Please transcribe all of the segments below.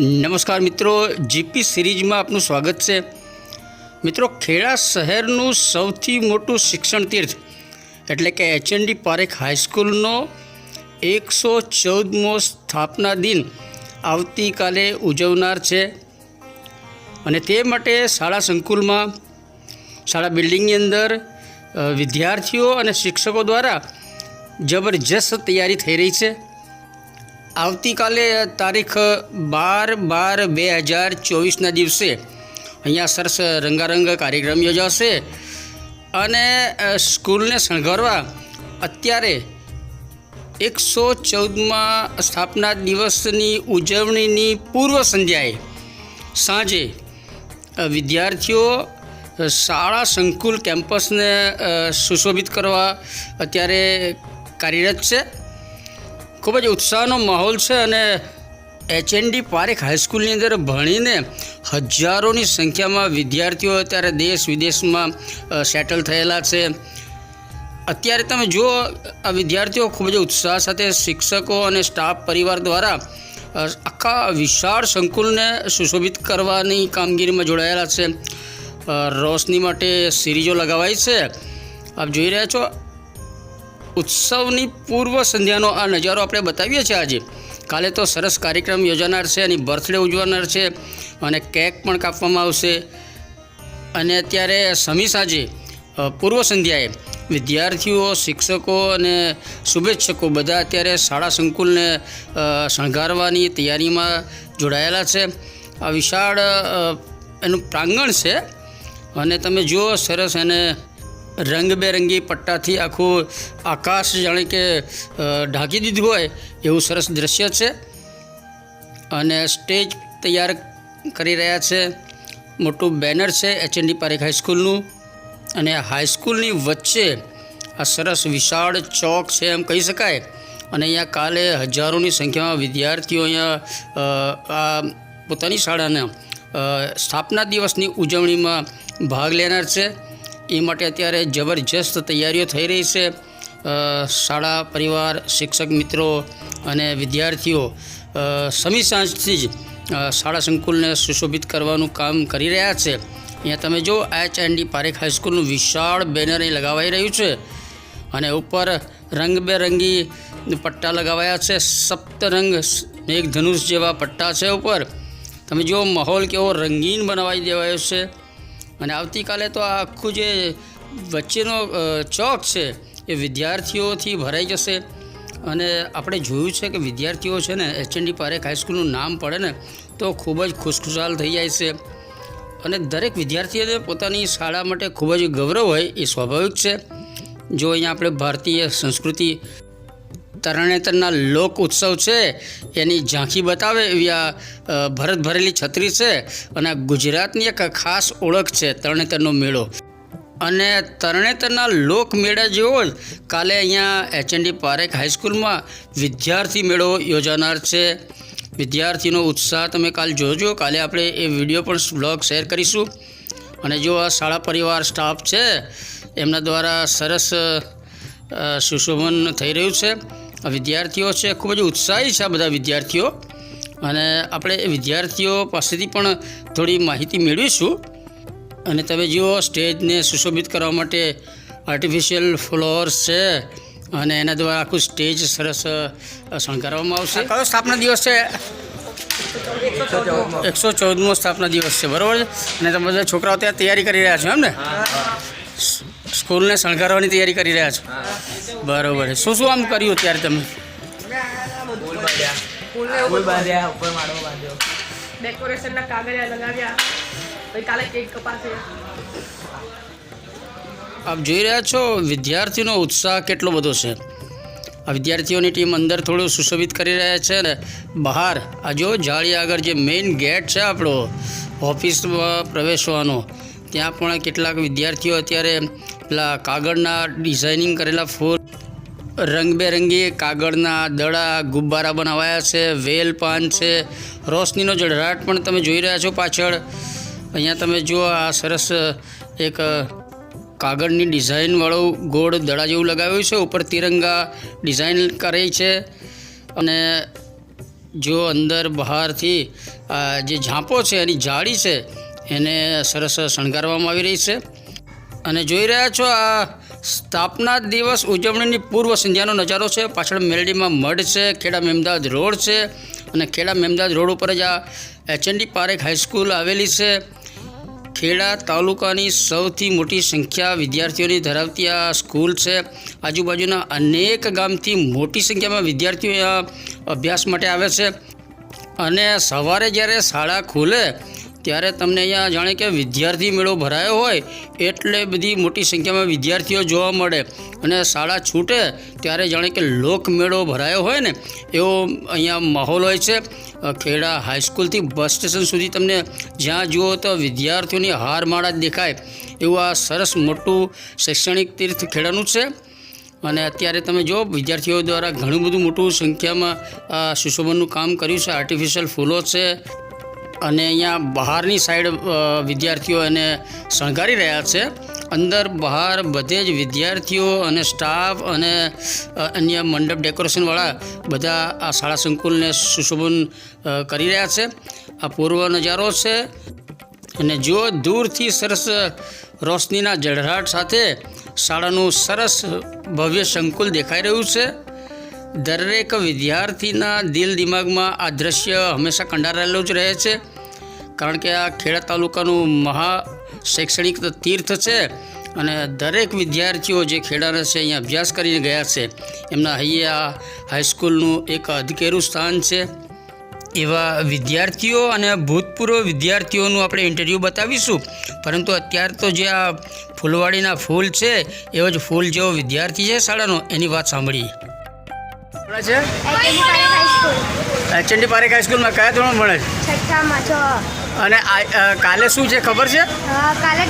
નમસ્કાર મિત્રો જીપી સિરીઝમાં આપનું સ્વાગત છે. મિત્રો, ખેડા શહેરનું સૌથી મોટું શિક્ષણ તીર્થ, એટલે કે એચએનડી પારેખ હાઈસ્કૂલનો એકસો ચૌદમો સ્થાપના દિન આવતીકાલે ઉજવનાર છે. અને તે માટે શાળા સંકુલમાં, શાળા બિલ્ડિંગની અંદર વિદ્યાર્થીઓ અને શિક્ષકો દ્વારા જબરજસ્ત તૈયારી થઈ રહી છે. આવતીકાલે તારીખ બાર બાર બે હજાર ચોવીસના દિવસે અહીંયા સરસ રંગારંગ કાર્યક્રમ યોજાશે. અને સ્કૂલને શણગારવા અત્યારે એકસો ચૌદમાં સ્થાપના દિવસની ઉજવણીની પૂર્વ સંધ્યાએ સાંજે વિદ્યાર્થીઓ શાળા સંકુલ કેમ્પસને સુશોભિત કરવા અત્યારે કાર્યરત છે. ખૂબ જ ઉત્સાહનો માહોલ છે અને એચએનડી પારેખ હાઈસ્કૂલની અંદર ભણીને હજારોની સંખ્યામાં વિદ્યાર્થીઓ અત્યારે દેશ વિદેશમાં સેટલ થયેલા છે. અત્યારે તમે જુઓ, આ વિદ્યાર્થીઓ ખૂબ જ ઉત્સાહ સાથે શિક્ષકો અને સ્ટાફ પરિવાર દ્વારા આખા વિશાળ સંકુલને સુશોભિત કરવાની કામગીરીમાં જોડાયેલા છે. રોશની માટે સિરીજો લગાવાઈ છે. આપ જોઈ રહ્યા છો ઉત્સવની પૂર્વ સંધ્યાનો આ નજારો આપણે બતાવીએ છીએ આજે. કાલે તો સરસ કાર્યક્રમ યોજાનાર છે એની બર્થડે ઉજવાનાર છે અને કેક પણ કાપવામાં આવશે. અને અત્યારે સમી સાંજે પૂર્વ સંધ્યાએ વિદ્યાર્થીઓ, શિક્ષકો અને શુભેચ્છકો બધા અત્યારે શાળા સંકુલને શણગારવાની તૈયારીમાં જોડાયેલા છે. આ વિશાળ એનું પ્રાંગણ છે. અને તમે જુઓ સરસ એને રંગબેરંગી પટ્ટાથી આખું આકાશ જાણે કે ઢાંકી દીધું હોય એવું સરસ દ્રશ્ય છે. અને સ્ટેજ તૈયાર કરી રહ્યા છે. મોટું બેનર છે એચએનડી પારેખ હાઈસ્કૂલનું. અને હાઈસ્કૂલની વચ્ચે આ સરસ વિશાળ ચોક છે એમ કહી શકાય. અને અહીંયા કાલે હજારોની સંખ્યામાં વિદ્યાર્થીઓ અહીંયા આ પોતાની શાળાના સ્થાપના દિવસની ઉજવણીમાં ભાગ લેનાર છે. એ માટે અત્યારે જબરજસ્ત તૈયારીઓ થઈ રહી છે. શાળા પરિવાર, શિક્ષક મિત્રો અને વિદ્યાર્થીઓ સમી સાંજથી જ શાળા સંકુલને સુશોભિત કરવાનું કામ કરી રહ્યા છે. અહીંયા તમે જો એચ એન્ડ ડી પારેખ હાઈસ્કૂલનું વિશાળ બેનર અહીં લગાવાઈ રહ્યું છે અને ઉપર રંગબેરંગી પટ્ટા લગાવાયા છે. સપ્તરંગ મેઘધનુષ જેવા પટ્ટા છે ઉપર. તમે જુઓ માહોલ કેવો રંગીન બનાવી દેવાયો છે. અને આવતીકાલે તો આખું જે વચ્ચેનો ચોક છે, એ વિદ્યાર્થીઓથી ભરાઈ જશે. અને આપણે જોયું છે કે વિદ્યાર્થીઓ છે ને, એચએનડી પારેખ હાઈસ્કૂલનું નામ પડે ને, તો ખૂબ જ ખુશખુશાલ થઈ જાય છે. અને દરેક વિદ્યાર્થીઓને પોતાની શાળા માટે ખૂબ જ ગૌરવ હોય એ સ્વાભાવિક છે. જો અહીંયા આપણે ભારતીય સંસ્કૃતિ તરણેતરના લોક ઉત્સવ છે, એની ઝાંખી બતાવે એવી આ ભરત ભરેલી છત્રી છે અને ગુજરાતની એક ખાસ ઓળખ છે તરણેતરનો મેળો. અને તરણેતરના લોક મેળા જેવો જ કાલે અહીંયા એચએનડી પારેખ હાઈસ્કૂલમાં વિદ્યાર્થી મેળો યોજાનાર છે. વિદ્યાર્થીનો ઉત્સાહ તમે કાલ જોજો, કાલે આપણે એ વીડિયો પણ બ્લોગ શેર કરીશું. અને જો આ શાળા પરિવાર સ્ટાફ છે, એમના દ્વારા સરસ સુશોભન થઈ રહ્યું છે. વિદ્યાર્થીઓ છે ખૂબ જ ઉત્સાહી છે આ બધા વિદ્યાર્થીઓ. અને આપણે એ વિદ્યાર્થીઓ પાસેથી પણ થોડી માહિતી મેળવીશું. અને તમે જુઓ સ્ટેજને સુશોભિત કરવા માટે આર્ટિફિશિયલ ફ્લોર્સ છે અને એના દ્વારા આખું સ્ટેજ સરસ શણગારવામાં આવશે. કયો સ્થાપના દિવસ છે? એકસો ચૌદમો સ્થાપના દિવસ છે બરાબર છે? અને તમે બધા છોકરાઓ ત્યાં તૈયારી કરી રહ્યા છો એમ ને? સ્કૂલને શણગારવાની તૈયારી કરી રહ્યા છો? બરાબર છે. શું શું આમ કર્યું અત્યારે તમે? ફૂલ બાંધ્યા ફૂલ બાંધ્યા ઉપર માળો બાંધ્યો. ડેકોરેશનના કાગળિયા લગાવ્યા. પછી કાલે કેક કપાશે. આપ જોઈ રહ્યા છો વિદ્યાર્થીનો ઉત્સાહ કેટલો બધો છે. આ વિદ્યાર્થીઓની ટીમ અંદર થોડું સુશોભિત કરી રહ્યા છે ને બહાર આ જો જાળી આગળ જે મેઇન ગેટ છે આપણો ઓફિસમાં પ્રવેશવાનો ત્યાં પણ કેટલાક વિદ્યાર્થીઓ અત્યારે પેલા કાગળના ડિઝાઇનિંગ કરેલા ફૂલ, રંગબેરંગી કાગળના દડા, ગુબ્બારા બનાવાયા છે, વેલ પાન છે, રોશનીનો જળરાટ પણ તમે જોઈ રહ્યા છો પાછળ. અહીંયા તમે જુઓ આ સરસ એક કાગળની ડિઝાઇનવાળું ગોળ દડા જેવું લગાવ્યું છે, ઉપર તિરંગા ડિઝાઇન કરી છે. અને જો અંદર બહારથી જે ઝાંપો છે, એની જાળી છે એને સરસ શણગારવામાં આવી રહી છે. અને જોઈ રહ્યા છો આ સ્થાપના દિવસ ઉજવણીની પૂર્વ સંધ્યાનો નજારો છે. પાછળ મેલડીમાં મઢ છે, ખેડા મેમદાદ રોડ છે અને ખેડા મેમદાદ રોડ ઉપર જ આ એચએનડી પારેખ હાઈસ્કૂલ આવેલી છે. ખેડા તાલુકાની સૌથી મોટી સંખ્યા વિદ્યાર્થીઓની ધરાવતી આ સ્કૂલ છે. આજુબાજુના અનેક ગામથી મોટી સંખ્યામાં વિદ્યાર્થીઓ અભ્યાસ માટે આવે છે. અને સવારે જ્યારે શાળા ખુલે ત્યારે તમને અહીંયા જાણે કે વિદ્યાર્થી મેળો ભરાયો હોય એટલે બધી મોટી સંખ્યામાં વિદ્યાર્થીઓ જોવા મળે. અને શાળા છૂટે ત્યારે જાણે કે લોકમેળો ભરાયો હોય ને, એવો અહીંયા માહોલ હોય છે. ખેડા હાઈસ્કૂલથી બસ સ્ટેશન સુધી તમને જ્યાં જુઓ તો વિદ્યાર્થીઓની હારમાળા જ દેખાય. એવું આ સરસ મોટું શૈક્ષણિક તીર્થ ખેડાનું છે. અને અત્યારે તમે જો, વિદ્યાર્થીઓ દ્વારા ઘણું બધું મોટું સંખ્યામાં આ સુશોભનનું કામ કર્યું છે. આર્ટિફિશિયલ ફૂલો છે અને અહીંયા બહારની સાઈડ વિદ્યાર્થીઓ એને શણગારી રહ્યા છે. અંદર બહાર બધે જ વિદ્યાર્થીઓ અને સ્ટાફ અને અન્ય મંડપ ડેકોરેશનવાળા બધા આ શાળા સંકુલને સુશોભન કરી રહ્યા છે. આ પૂર્વ નજારો છે. અને જો દૂરથી સરસ રોશનીના જળહળાટ સાથે શાળાનું સરસ ભવ્ય સંકુલ દેખાઈ રહ્યું છે. દરેક વિદ્યાર્થીના દિલ દિમાગમાં આ દ્રશ્ય હંમેશા કંડારાયેલું જ રહે છે. કારણ કે આ ખેડા તાલુકાનું મહા શૈક્ષણિક તીર્થ છે અને દરેક વિદ્યાર્થીઓ જે ખેડાના છે અહીંયા અભ્યાસ કરીને ગયા છે. એમના હૈયે આ હાઈસ્કૂલનું એક અધકેરું સ્થાન છે. એવા વિદ્યાર્થીઓ અને ભૂતપૂર્વ વિદ્યાર્થીઓનું આપણે ઇન્ટરવ્યૂ બતાવીશું. પરંતુ અત્યારે તો જે આ ફૂલવાડીના ફૂલ છે, એવો જ ફૂલ જેવો વિદ્યાર્થી છે શાળાનો. એની વાત સાંભળી છે? એચએનડી પારેખ હાઈસ્કૂલમાં કયા ધોરણ ભણે છે? છઠ્ઠામાં છો. અને આ કાલે શું છે ખબર છે? કાલે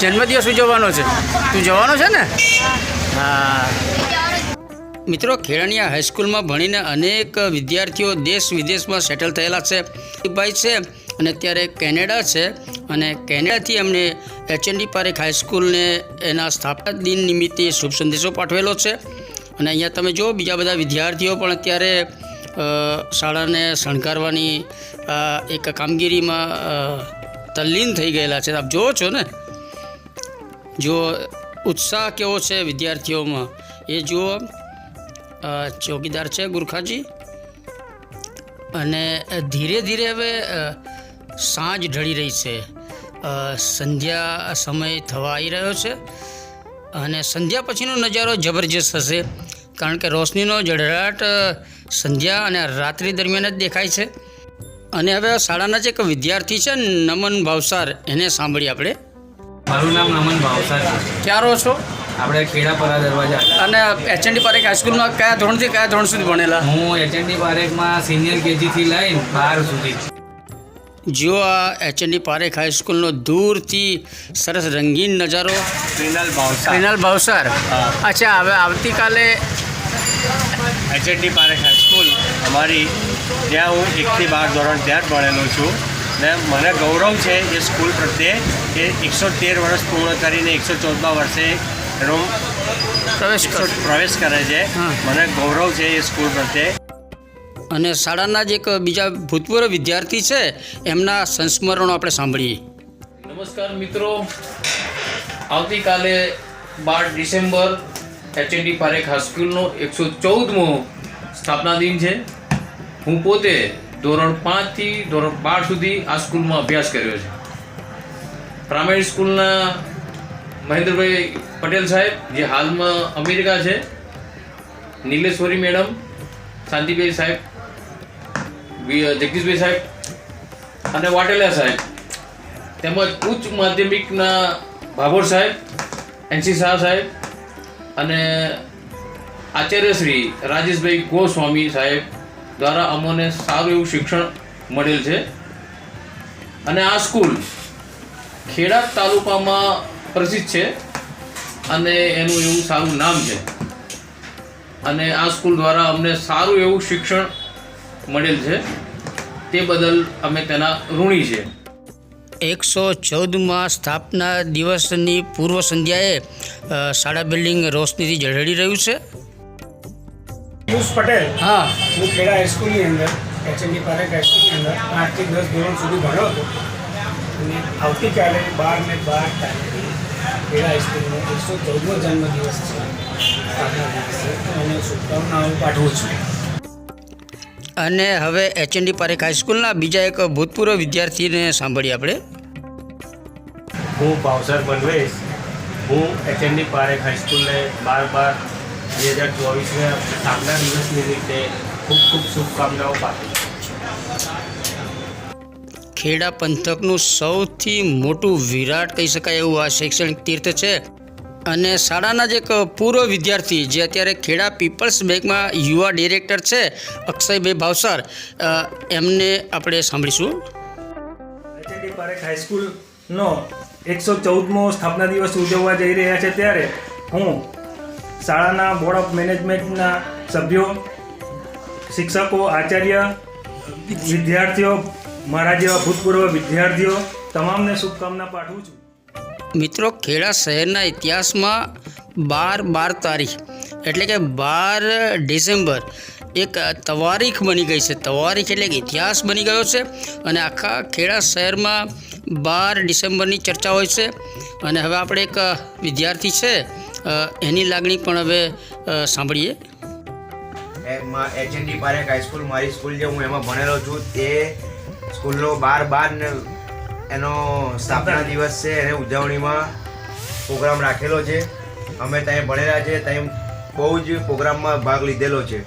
જન્મદિવસ ઉજવવાનો છે. તું જવાનો છે ને? હા. મિત્રો ખેડાની હાઈસ્કૂલમાં ભણીને અનેક વિદ્યાર્થીઓ દેશ વિદેશમાં સેટલ થયેલા છે. ભાઈ છે અને અત્યારે કેનેડા છે અને કેનેડાથી એમણે એચએનડી પારેખ હાઈસ્કૂલને એના સ્થાપના દિન નિમિત્તે શુભ સંદેશો પાઠવેલો છે. અને અહીંયા તમે જો બીજા બધા વિદ્યાર્થીઓ પણ અત્યારે શાળાને શણગારવાની એક કામગીરીમાં તલ્લીન થઈ ગયેલા છે. આપ જુઓ છો ને? જો ઉત્સાહ કેવો છે વિદ્યાર્થીઓમાં. એ જુઓ ચોકીદાર છે ગુરખાજી. અને ધીરે ધીરે હવે સાંજ ઢળી રહી છે. સંધ્યા સમય થવા આવી રહ્યો છે. અને સંધ્યા પછીનો નજારો જબરજસ્ત હશે. કારણ કે રોશનીનો જળહળાટ સંધ્યા અને રાત્રિ દરમિયાન જ દેખાય છે. અને હવે શાળાના જે એક વિદ્યાર્થી છે નમન ભાવસાર એને સાંભળી આપણે. મારું નામ નમન ભાવસાર છે. ક્યાં રહો છો? આપણે ખેડાપરા દરવાજા. અને એચએનડી પારેખ હાઈસ્કૂલમાં કયા ધોરણથી કયા ધોરણ સુધી ભણેલા? હું એચએનડી પારેખમાં સિનિયર કેજીથી લઈને બાર સુધી. જો આ એચએનડી પારેખ હાઈસ્કૂલનો દૂરથી સરસ રંગીન નજારો. ક્રિનલ ભાવસાર. ક્રિનલ ભાવસાર. અચ્છા હવે આવતીકાલે એચએનડી પારેખ હાઈસ્કૂલ અમારી ત્યાં હું એકથી બાર ધોરણ ત્યાં જ ભણેલો છું. ને મને ગૌરવ છે એ સ્કૂલ પ્રત્યે કે એકસો તેર વર્ષ પૂર્ણ કરીને એકસો ચૌદમા વર્ષે એનો પ્રવેશ કરે છે. હા. મને ગૌરવ છે એ સ્કૂલ પ્રત્યે. અને શાળાના જ એક બીજા ભૂતપૂર્વ વિદ્યાર્થી છે એમના સંસ્મરણો આપણે સાંભળીએ. નમસ્કાર મિત્રો. આવતીકાલે બાર ડિસેમ્બર એચએનડી પારેખ હાઈસ્કૂલનો એકસો ચૌદમો સ્થાપના દિન છે. હું પોતે ધોરણ પાંચથી ધોરણ બાર સુધી આ સ્કૂલમાં અભ્યાસ કર્યો છે. પ્રાઇમરી સ્કૂલના મહેન્દ્રભાઈ પટેલ સાહેબ, જે હાલમાં અમેરિકા છે, નીલેશ્વરી મેડમ શાંતિભાઈ સાહેબ જગદીશભાઈ સાહેબ અને વાટેલા સાહેબ. તેમજ ઉચ્ચ માધ્યમિકના ભાભોર સાહેબ એનસી શાહ સાહેબ અને આચાર્ય શ્રી રાજેશભાઈ ગોસ્વામી સાહેબ દ્વારા અમને સારું એવું શિક્ષણ મળેલ છે. અને આ સ્કૂલ ખેડા તાલુકામાં પ્રસિદ્ધ છે અને એનું એવું સારું નામ છે. અને આ સ્કૂલ દ્વારા અમને સારું એવું શિક્ષણ મળેલ છે. તે બદલ અમે તેના ઋણી છીએ. એકસો ચૌદમાં સ્થાપના દિવસની પૂર્વ સંધ્યાએ શાળા બિલ્ડિંગ રોશનીથી ઝળહળી રહ્યું છે. પટેલ હા. હું ખેડા હાઈસ્કૂલની અંદર એચએનડી પારેખ હાઈસ્કૂલની અંદર આઠથી દસ ધોરણ સુધી ભણ્યો હતો. અને આવતીકાલે બાર ને બાર તારીખે ખેડા હાઈસ્કૂલનો એકસો ચૌદમો જન્મદિવસ છે. સ્થાપના દિવસ છે. અને શુભકામનાઓ પાઠવું છું. અને હવે એચએનડી પારેખ હાઈસ્કૂલના બીજા એક ભૂતપૂર્વ વિદ્યાર્થીને સાંભળીએ આપણે. હું ભાવસર બનવેશ. હું એચએનડી પારેખ હાઈસ્કૂલને બાર બાર બે હજાર ચોવીસના સ્થાપના દિવસ નિમિત્તે ખૂબ ખૂબ શુભકામનાઓ પાઠવું છું. ખેડા પંથકનું સૌથી મોટું વિરાટ કહી શકાય એવું આ શૈક્ષણિક તીર્થ છે. અને શાળાના જ એક પૂર્વ વિદ્યાર્થી, જે અત્યારે ખેડા પીપલ્સ બેંકમાં યુવા ડિરેક્ટર છે, અક્ષયભાઈ ભાવસાર એમને આપણે સાંભળીશું. પારેખ હાઈસ્કૂલનો એકસો ચૌદમો સ્થાપના દિવસ ઉજવવા જઈ રહ્યા છે ત્યારે હું શાળાના બોર્ડ ઓફ મેનેજમેન્ટના સભ્યો, શિક્ષકો, આચાર્ય, વિદ્યાર્થીઓ, મારા જેવા ભૂતપૂર્વ વિદ્યાર્થીઓ, તમામને શુભકામના પાઠવું છું. મિત્રો, ખેડા શહેરના ઇતિહાસમાં બાર બાર તારીખ, એટલે કે બાર ડિસેમ્બર એક તવારીખ બની ગઈ છે. તવારીખ એટલે કે ઇતિહાસ બની ગયો છે અને આખા ખેડા શહેરમાં બાર ડિસેમ્બરની ચર્ચા હોય છે. અને હવે આપણે એક વિદ્યાર્થી છે એની લાગણી પણ હવે સાંભળીએ. એચએનડી પારેખ હાઈસ્કૂલ મારી સ્કૂલ જે હું એમાં ભણેલો છું, તે સ્કૂલનો બાર બાર એનો સ્થાપના દિવસ છે, એને ઉજવણીમાં પ્રોગ્રામ રાખેલો છે. અમે ત્યાં ભણેલા છે, ત્યાં બહુ જ પ્રોગ્રામમાં ભાગ લીધેલો છે.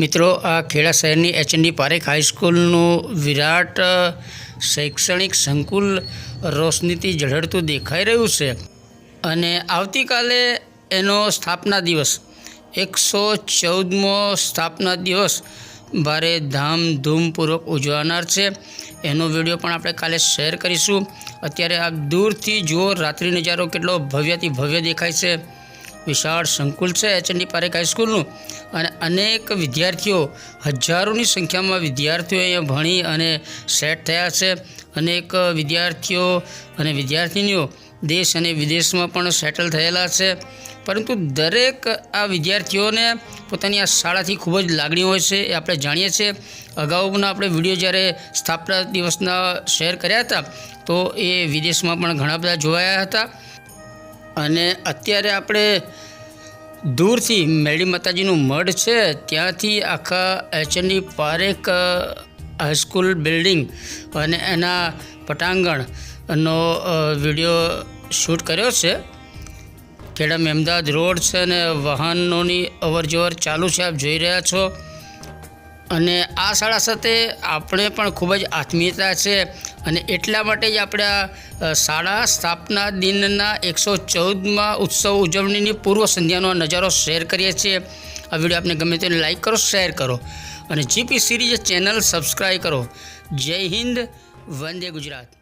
મિત્રો, આ ખેડા શહેરની એચએનડી પારેખ હાઈસ્કૂલનું વિરાટ શૈક્ષણિક સંકુલ રોશનીથી ઝળહળતું દેખાઈ રહ્યું છે. અને આવતીકાલે એનો સ્થાપના દિવસ, એકસો ચૌદમો સ્થાપના દિવસ ભારે ધામધૂમપૂર્વક ઉજવાનાર છે. એનો વીડિયો પણ આપણે કાલે શેર કરીશું. અત્યારે આપ દૂરથી જુઓ, રાત્રિ નજારો કેટલો ભવ્યથી ભવ્ય દેખાય છે. વિશાળ સંકુલ છે એચએનડી પારેખ હાઈસ્કૂલનું અને અનેક વિદ્યાર્થીઓ, હજારોની સંખ્યામાં વિદ્યાર્થીઓ અહીંયા ભણી અને સેટ થયા છે. અનેક વિદ્યાર્થીઓ અને વિદ્યાર્થિનીઓ દેશ અને વિદેશમાં પણ સેટલ થયેલા છે. પરંતુ દરેક આ વિદ્યાર્થીઓને પોતાની આ શાળાથી ખૂબ જ લાગણી હોય છે એ આપણે જાણીએ છીએ. અગાઉના આપણે વીડિયો જ્યારે સ્થાપના દિવસના શેર કર્યા હતા, તો એ વિદેશમાં પણ ઘણા બધા જોવાયા હતા. અને અત્યારે આપણે દૂરથી મેળી માતાજીનું મઢ છે, ત્યાંથી આખા એચની પારેખ હાઈસ્કૂલ બિલ્ડિંગ અને એના પટાંગણનો વીડિયો શૂટ કર્યો છે. ખેડા મહેમદાદ રોડ છે અને વાહનોની અવરજવર ચાલુ છે, આપ જોઈ રહ્યા છો. અને આ શાળા સાથે આપણે પણ ખૂબ જ આત્મીયતા છે. અને એટલા માટે જ આપણે શાળા સ્થાપના દિનના એકસો ચૌદમાં ઉત્સવ ઉજવણીની પૂર્વ સંધ્યાનો નજારો શેર કરીએ છીએ. આ વીડિયો આપને ગમે તેને લાઈક કરો, શેર કરો અને જીપી સિરીઝ ચેનલ સબસ્ક્રાઈબ કરો. જય હિન્દ, વંદે ગુજરાત.